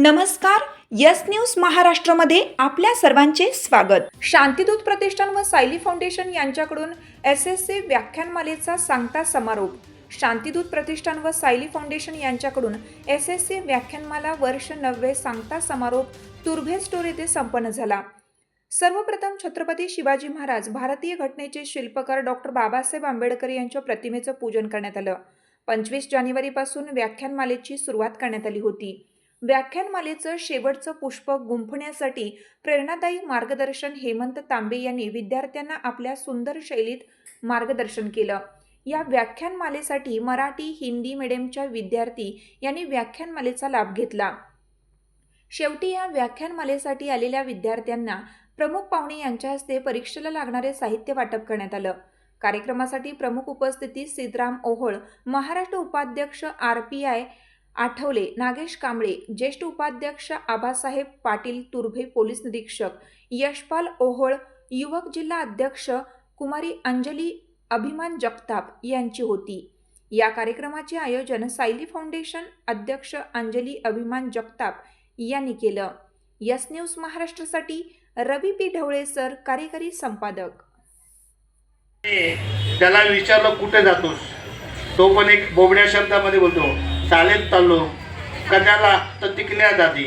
नमस्कार yes news महाराष्ट्रामध्ये आपल्या सर्वांचे स्वागत. शांतिदूत प्रतिष्ठान व सायली फाउंडेशन यांच्याकडून एस एस सी व्याख्यानमालेचा सांगता समारोप. शांतिदूत प्रतिष्ठान व सायली फाउंडेशन यांच्याकडून एस एस सी व्याख्यानमाला वर्ष नववे सांगता समारोप तुर्भे स्टोर येथे संपन्न झाला. सर्वप्रथम छत्रपती शिवाजी महाराज भारतीय घटनेचे शिल्पकार डॉक्टर बाबासाहेब आंबेडकर यांच्या प्रतिमेचं पूजन करण्यात आलं. पंचवीस जानेवारीपासून व्याख्यानमालेची सुरुवात करण्यात आली होती. व्याख्यानमालेचं शेवटचं पुष्प गुंफण्यासाठी प्रेरणादायी मार्गदर्शन हेमंत तांबे यांनी विद्यार्थ्यांना आपल्या सुंदर शैलीत मार्गदर्शन केलं. या व्याख्यानमालेसाठी मराठी हिंदी मिडियमच्या विद्यार्थी यांनी व्याख्यानमालेचा लाभ घेतला. शेवटी या व्याख्यानमालेसाठी आलेल्या विद्यार्थ्यांना प्रमुख पाहुणे यांच्या हस्ते परीक्षेला लागणारे साहित्य वाटप करण्यात आलं. कार्यक्रमासाठी प्रमुख उपस्थिती सिद्धराम ओहोळ महाराष्ट्र उपाध्यक्ष R P I Athawale. Nagesh Kamble ज्येष्ठ उपाध्यक्ष आबासाहेब पाटील तुर्भे पोलीस निरीक्षक यशपाल ओहोळ युवक जिल्हा अध्यक्ष कुमारी अंजली अभिमान जगताप यांची होती. या कार्यक्रमाचे आयोजन सायली फाउंडेशन अध्यक्ष अंजली अभिमान जगताप यांनी केलं. यस न्यूज महाराष्ट्रासाठी रवी पी ढवळे सर कार्यकारी संपादक. त्याला विचारलं कुठे जातोस? तो पण एक बोबड्या शब्दामध्ये बोलतो. शाळेत चाललो कशाला तर टिकण्या जाती.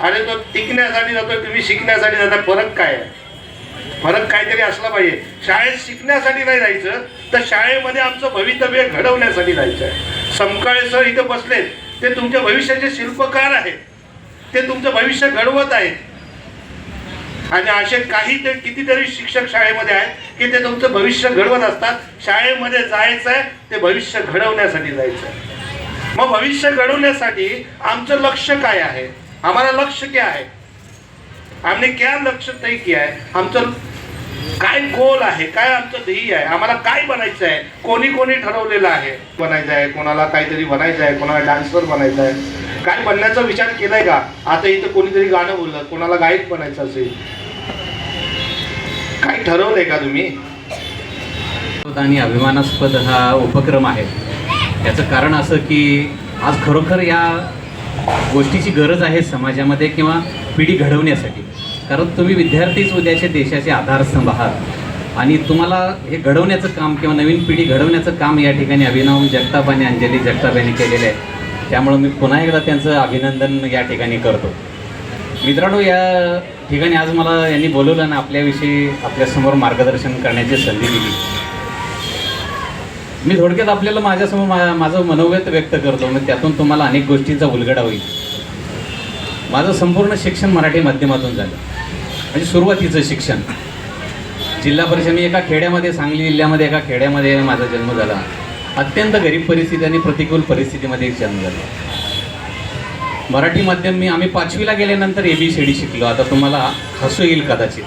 अरे तो टिकण्यासाठी जातो तुम्ही शिकण्यासाठी जाता फरक काय आहे? फरक काहीतरी असला पाहिजे. शाळेत शिकण्यासाठी नाही जायचं तर शाळेमध्ये आमचं भवितव्य घडवण्यासाठी जायचं आहे. समकाळे सर इथं बसलेत ते तुमच्या भविष्याचे शिल्पकार आहेत. ते तुमचं भविष्य घडवत आहेत. आणि असे काही ते कितीतरी शिक्षक शाळेमध्ये आहेत की ते तुमचं भविष्य घडवत असतात. शाळेमध्ये जायचं आहे ते भविष्य घडवण्यासाठी जायचं आहे. मग भविष्य घडवण्यासाठी आमचं लक्ष काय आहे? हमारा लक्ष्य क्या है हमने क्या लक्ष्य तय किया है आमचं काय गोल आहे? काय आमचं ध्येय आहे? आम्हाला काय बनायचं आहे? कोणी कोणी ठरवलेलं आहे? बनायचं आहे? कोणाला काहीतरी बनायचं आहे? कोणाला डान्सर बनायचं आहे? काय बनण्याचा विचार केलाय का? आता इथं कोणीतरी गाणं बोललं. कोणाला गायक बनायचं असेल? काय ठरवलंय का तुम्ही? आणि अभिमानास्पद हा उपक्रम आहे. याचं कारण असं की आज खरोखर या गोष्टीची गरज आहे समाजामध्ये किंवा पिढी घडवण्यासाठी. कारण तुम्ही विद्यार्थीच उद्याच्या देशाचे आधारस्तंभ आहात. आणि तुम्हाला हे घडवण्याचं काम किंवा नवीन पिढी घडवण्याचं काम या ठिकाणी अभिनव जगताप आणि अंजली जगताप यांनी केलेलं आहे. त्यामुळं मी पुन्हा एकदा त्यांचं अभिनंदन या ठिकाणी करतो. मित्रांनो या ठिकाणी आज मला यांनी बोलवलं आणि आपल्याविषयी आपल्यासमोर मार्गदर्शन करण्याची संधी दिली. मी थोडक्यात आपल्याला माझ्यासमोर मा माझं मनोव्यत व्यक्त करतो मग त्यातून तुम्हाला अनेक गोष्टींचा उलगडा होईल. माझं संपूर्ण शिक्षण मराठी माध्यमातून झालं. म्हणजे सुरुवातीचं शिक्षण. जिल्हा परिषद मी एका खेड्यामध्ये सांगली जिल्ह्यामध्ये एका खेड्यामध्ये माझा जन्म झाला. अत्यंत गरीब परिस्थिती आणि प्रतिकूल परिस्थितीमध्ये जन्म झाला. मराठी माध्यम मी आम्ही पाचवीला गेल्यानंतर ए बी सी डी शिकलो. आता तुम्हाला हसू येईल कदाचित.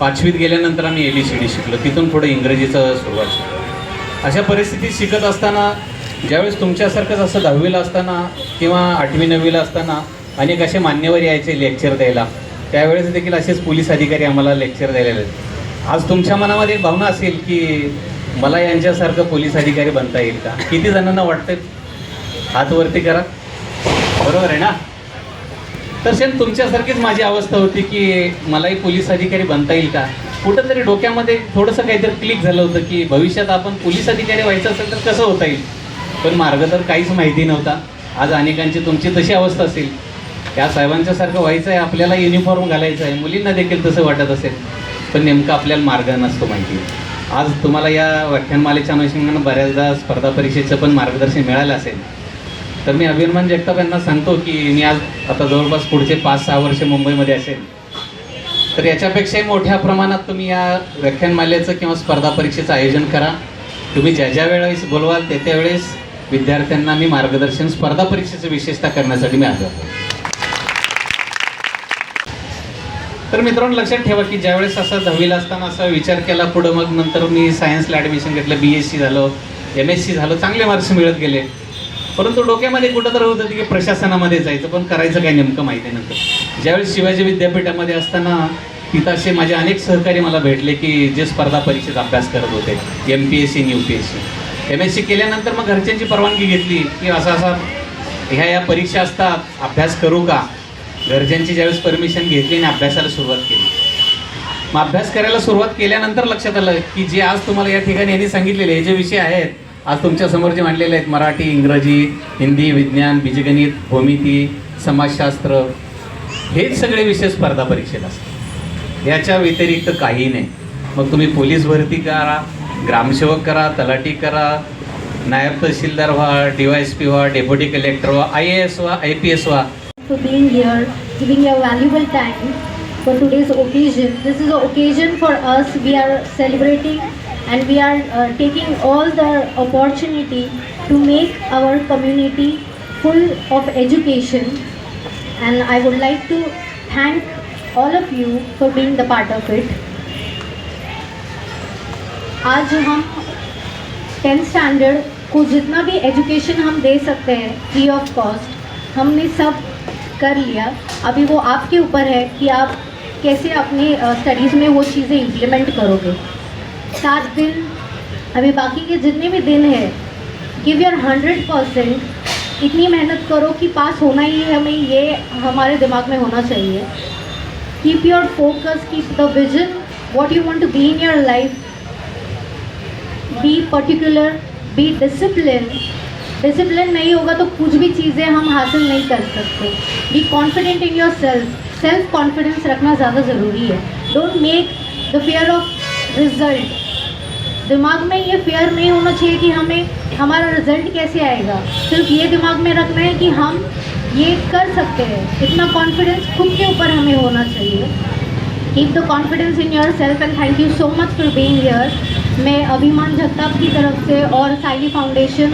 पाचवीत गेल्यानंतर आम्ही ए बी सी डी शिकलो. तिथून पुढे इंग्रजीचं सुरुवात शिकलो अशा परिस्थितीत शिकत असताना ज्यावेळेस तुमच्यासारखंच असं दहावीला असताना किंवा आठवी नववीला असताना अनेक असे मान्यवर यायचे लेक्चर द्यायला त्यावेळेस देखील असेच पोलीस अधिकारी आम्हाला लेक्चर द्यायला आज तुमच्या मनामध्ये एक भावना असेल की मला यांच्यासारखं पोलीस अधिकारी बनता येईल का? किती जणांना वाटतं हात वरती करा. बरोबर आहे ना? तर सेम तुमच्यासारखीच माझी अवस्था होती की मलाही पोलीस अधिकारी बनता येईल का? कुठंतरी डोक्यामध्ये थोडंसं काहीतरी क्लिक झालं होतं की भविष्यात आपण पोलीस अधिकारी व्हायचं असेल तर कसं होता येईल? पण मार्ग तर काहीच माहिती नव्हता. आज अनेकांची तुमची तशी अवस्था असेल. या साहेबांच्यासारखं व्हायचं आहे आपल्याला युनिफॉर्म घालायचं आहे. मुलींना देखील तसं वाटत असेल. पण नेमकं आपल्याला मार्ग नसतो माहिती. आज तुम्हाला या व्याख्यानमालेच्या अनुषंगानं बऱ्याचदा स्पर्धा परीक्षेचं पण मार्गदर्शन मिळालं असेल. तर मी अभिमान जगताप यांना सांगतो की मी आज आता जवळपास पुढचे पाच सहा वर्ष मुंबईमध्ये असेल. तर याच्यापेक्षाही मोठ्या प्रमाणात तुम्ही या व्याख्यानमालेचं किंवा स्पर्धा परीक्षेचं आयोजन करा. तुम्ही ज्या ज्या वेळेस बोलवाल त्या त्यावेळेस विद्यार्थ्यांना मी मार्गदर्शन स्पर्धा परीक्षेचं विशेषता करण्यासाठी मी आग्रह तर मित्रांनो लक्षात ठेवा की ज्यावेळेस असा दहावीला असताना असा विचार केला पुढं मग नंतर मी सायन्सला ॲडमिशन घेतलं बी एस सी झालं एम एस सी झालं चांगले मार्क्स मिळत गेले. परंतु डोक्यामध्ये कुठं तर होतं की प्रशासनामध्ये जायचं पण करायचं काय नेमकं माहिती नव्हतं ज्यावेळेस शिवाजी विद्यापीठामध्ये असताना तिथं असे माझे अनेक सहकारी मला भेटले की जे स्पर्धा परीक्षेत अभ्यास करत होते एम पी एस सी आणि U P S C M S C केल्यानंतर मग घरच्यांची परवानगी घेतली की असा असा ह्या या परीक्षा असतात अभ्यास करू का? घरच्यांची ज्यावेळेस परमिशन घेतली आणि अभ्यासाला सुरुवात केली. मग अभ्यास करायला सुरुवात केल्यानंतर लक्षात आलं की जे आज तुम्हाला या ठिकाणी यांनी सांगितलेले हे जे विषय आहेत आज तुमच्यासमोर जे मांडलेले आहेत मराठी इंग्रजी हिंदी विज्ञान बीजगणित भूमिती समाजशास्त्र हेच सगळे विषय स्पर्धा परीक्षेत असतात याच्या व्यतिरिक्त काही नाही मग तुम्ही पोलीस भरती करा ग्रामसेवक करा तलाठी करा नायब तहसीलदार व्हा डी वाय एस पी व्हा डेप्युटी कलेक्टर व्हा आय ए एस व्हा आय पी एस व्हा for being here, giving your valuable time for today's occasion. This is an occasion for us. We are celebrating and we are uh, taking all the opportunity to make our community full of education. And I would like to thank all of you for being the part of it. आज हम tenth standard को जितना भी education हम दे सकते हैं free of cost हमने सब कर लिया अभी वो आपके ऊपर है कि आप कैसे अपने स्टडीज़ में वो चीज़ें इम्प्लीमेंट करोगे सात दिन। अभी बाकी के जितने भी दिन हैं गिव योर हंड्रेड परसेंट इतनी मेहनत करो कि पास होना ही है हमें, ये हमारे दिमाग में होना चाहिए। Keep your focus keep the vision what you want to be in your life be particular be discipline discipline नहीं होगा तो कुछ भी चीज़ें हम हासिल नहीं कर सकते। Be confident in your self self confidence रखना ज़्यादा ज़रूरी है। Don't make the fear of result दिमाग में ये फेयर नहीं होना चाहिए कि हमें, हमारा रिज़ल्ट कैसे आएगा। सिर्फ़ ये दिमाग में रखना है कि हम ये कर सकते हैं। इतना कॉन्फिडेंस खुद के ऊपर हमें होना चाहिए। Keep the confidence in yourself and thank you so much for being here मैं अभिमान जगताप की तरफ़ से और साइली फाउंडेशन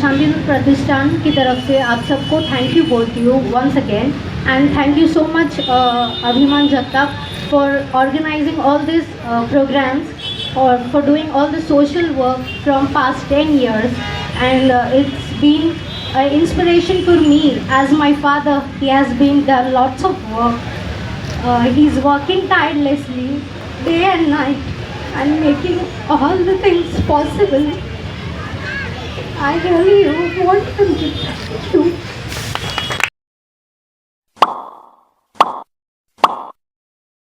शांतिदूत प्रतिष्ठान की तरफ़ से आप सबको थैंक यू बोलती हूँ once again and thank you so much Abhiman Jagtap for organising all this programs or for doing all the social work from past 10 years. And uh, it's been an inspiration for me. As my father he has been done lots of work. Uh, he's working tirelessly day and night and making all the things possible. I really want to give to